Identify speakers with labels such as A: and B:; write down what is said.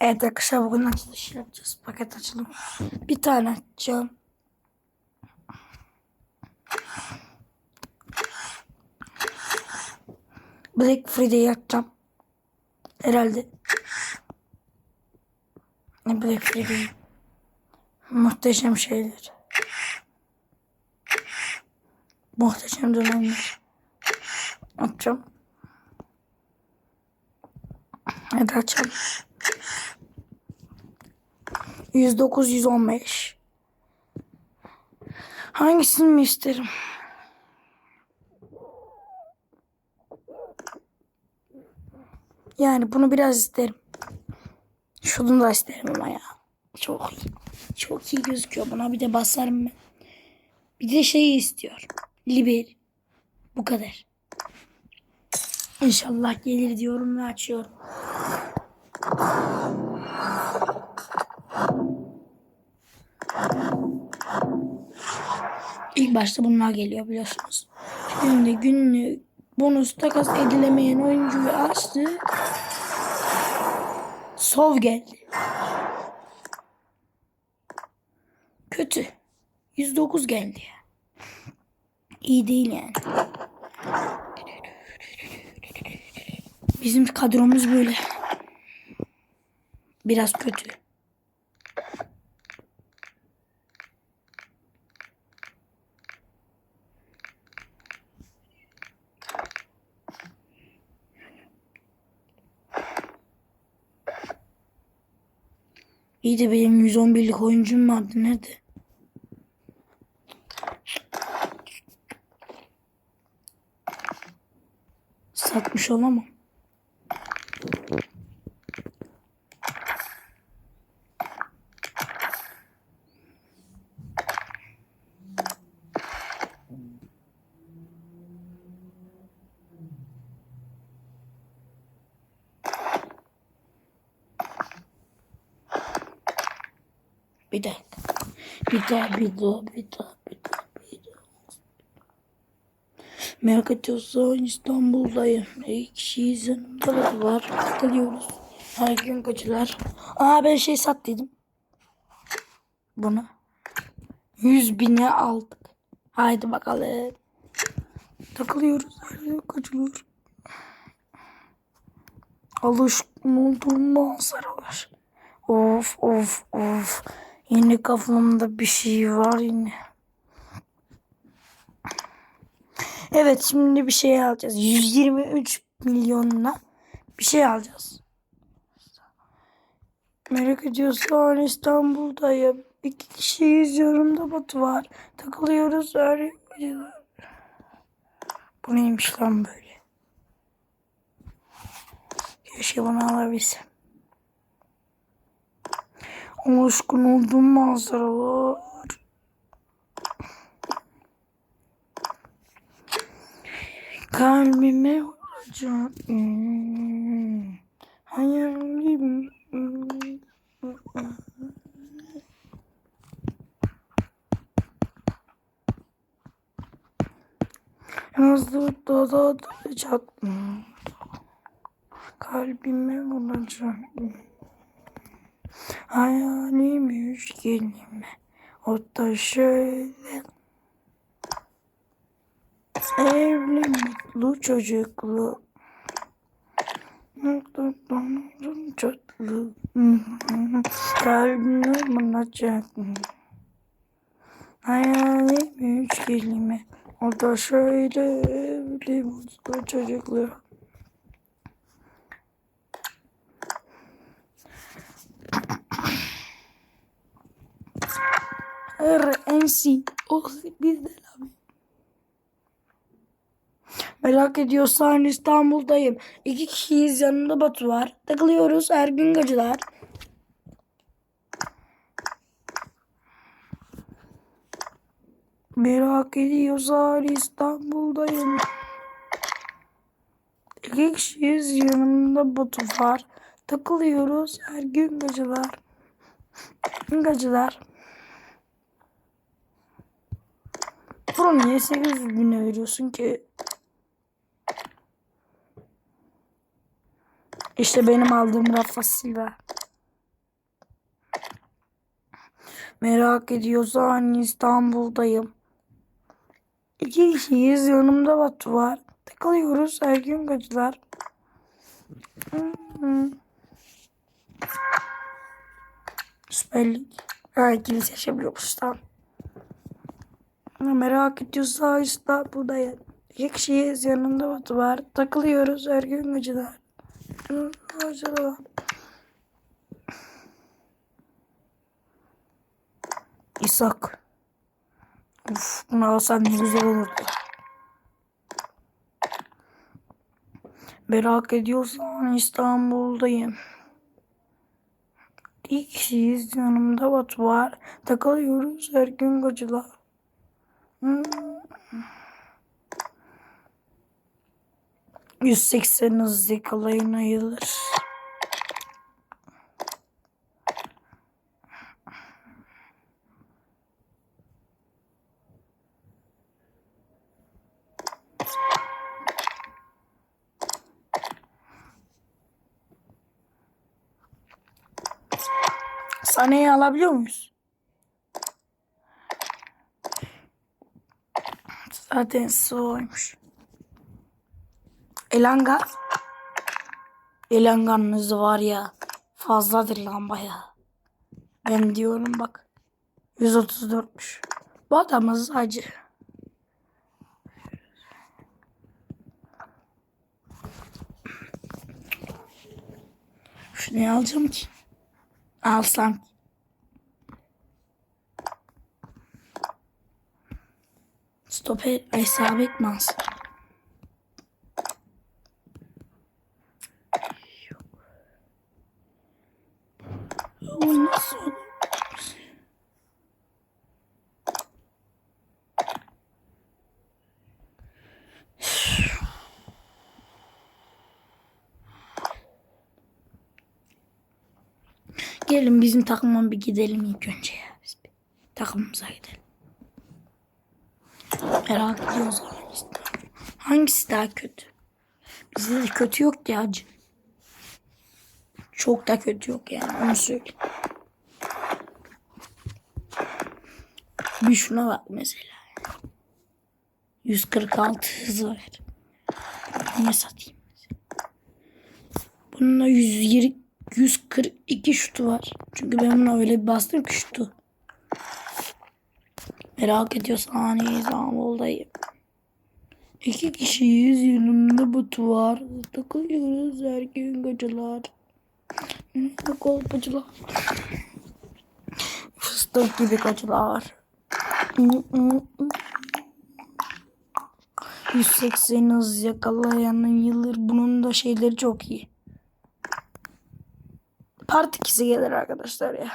A: Evet arkadaşlar bugün açılış yapacağız. Paket açılım. Bir tane açacağım. Black Friday açacağım. Herhalde. Black Friday? Muhteşem şeyler. Muhteşem dönemler. Açacağım. Hadi açalım. 109 115. Hangisini mi isterim? Yani bunu biraz isterim. Şunu da isterim ama ya. Çok iyi. Çok iyi gözüküyor. Buna bir de basarım ben. Bir de şeyi istiyor. Liber. Bu kadar. İnşallah gelir diyorum ve açıyorum. İlk başta bunlar geliyor biliyorsunuz. Şimdi günlük bonus takas edilemeyen oyuncuyu açtı. Sov geldi. Kötü. 109 geldi. İyi değil yani. Bizim kadromuz böyle. Biraz kötü. İyi de benim 111'lik oyuncum vardı. Nerede? Satmış olamam. Bir dakika. Bir daha, bir daha, bir daha, bir daha, bir daha. Merak ediyorsan İstanbul'dayım. İki yanımda da var. Takılıyoruz. Her gün kaçılar. Aa ben şey sat dedim. Bunu. Yüz bine aldık. Haydi bakalım. Takılıyoruz. Her gün kaçılıyor. Alışkın olduğum manzaralar. Of of of. Yine kafamda bir şey var yine. Evet şimdi bir şey alacağız. 123 milyonla bir şey alacağız. Merak ediyorsan İstanbul'dayım. İki kişiyiz yanımda Batu var. Takılıyoruz her Bu neymiş lan böyle? Keşke bunu alabilsem. Alışkın olduğum manzaralar. Kalbime vuracak. Hmm. Hayalim. Hızlı da. Hmm. Kalbime vuracak. Hayalim üçgenime o da şöyle. Evli mutlu çocuklu. Mutlu çocuklu. Kalbime bulacak Hayalim üçgenime o da şöyle evli mutlu çocuklu RNC. Oh bizden abi. Merak ediyorsan İstanbul'dayım. İki kişiyiz yanında Batu var. Takılıyoruz her gün gacılar. Merak ediyorsan İstanbul'dayım. İki kişiyiz yanımda Batu var. Takılıyoruz her gün gacılar. Gacılar. Pro niye 800 bine veriyorsun ki? İşte benim aldığım Rafa Silva. Merak ediyorsan İstanbul'dayım. İki kişiyiz. Yanımda Batu var. Takılıyoruz. Her gün kaçlar. Hmm. Süper Lig. Ha ikili seçebiliyoruz tamam. Merak ediyorsan İstanbul'dayım. İki kişiyiz. Yanımda Batu var. Takılıyoruz. Her gün kaçlar. Kaçlar. İshak. Uf, bunu alsam ne güzel olurdu. Merak ediyorsan İstanbul'dayım. İlk kişiyiz yanımda Batu var. Takılıyoruz her gün gacılar. Hmm. 180 hız yakalayın ayılır. Sahneyi alabiliyor muyuz? Zaten soğuymuş. Elanga. Elanganınız var ya. Fazladır lan bayağı. Ben diyorum bak. 134'müş. Bu adamız acı. Şunu alacağım ki. Alsam. Stoper ay sabit Mansur. O nasıl? Gelin bizim takıma bir gidelim ilk önce ya. Biz bir takımımıza gidelim. Merak ediyoruz hangisi, hangisi daha kötü. Bizde de kötü yok ki acı. Çok da kötü yok yani onu söyleyeyim. Bir şuna bak mesela. 146 hızı var. Ne satayım? Bununla 120 142 şutu var. Çünkü ben buna öyle bir bastım ki şutu. Merak ediyorsan İstanbul'dayım. İki kişiyiz yanımda Batu var. Takılıyoruz her gün gacılar. Kolpacılar. Fıstık gibi gacılar. 180 hız yakalayanın yılır. Bunun da şeyleri çok iyi. Part 2'si gelir arkadaşlar ya.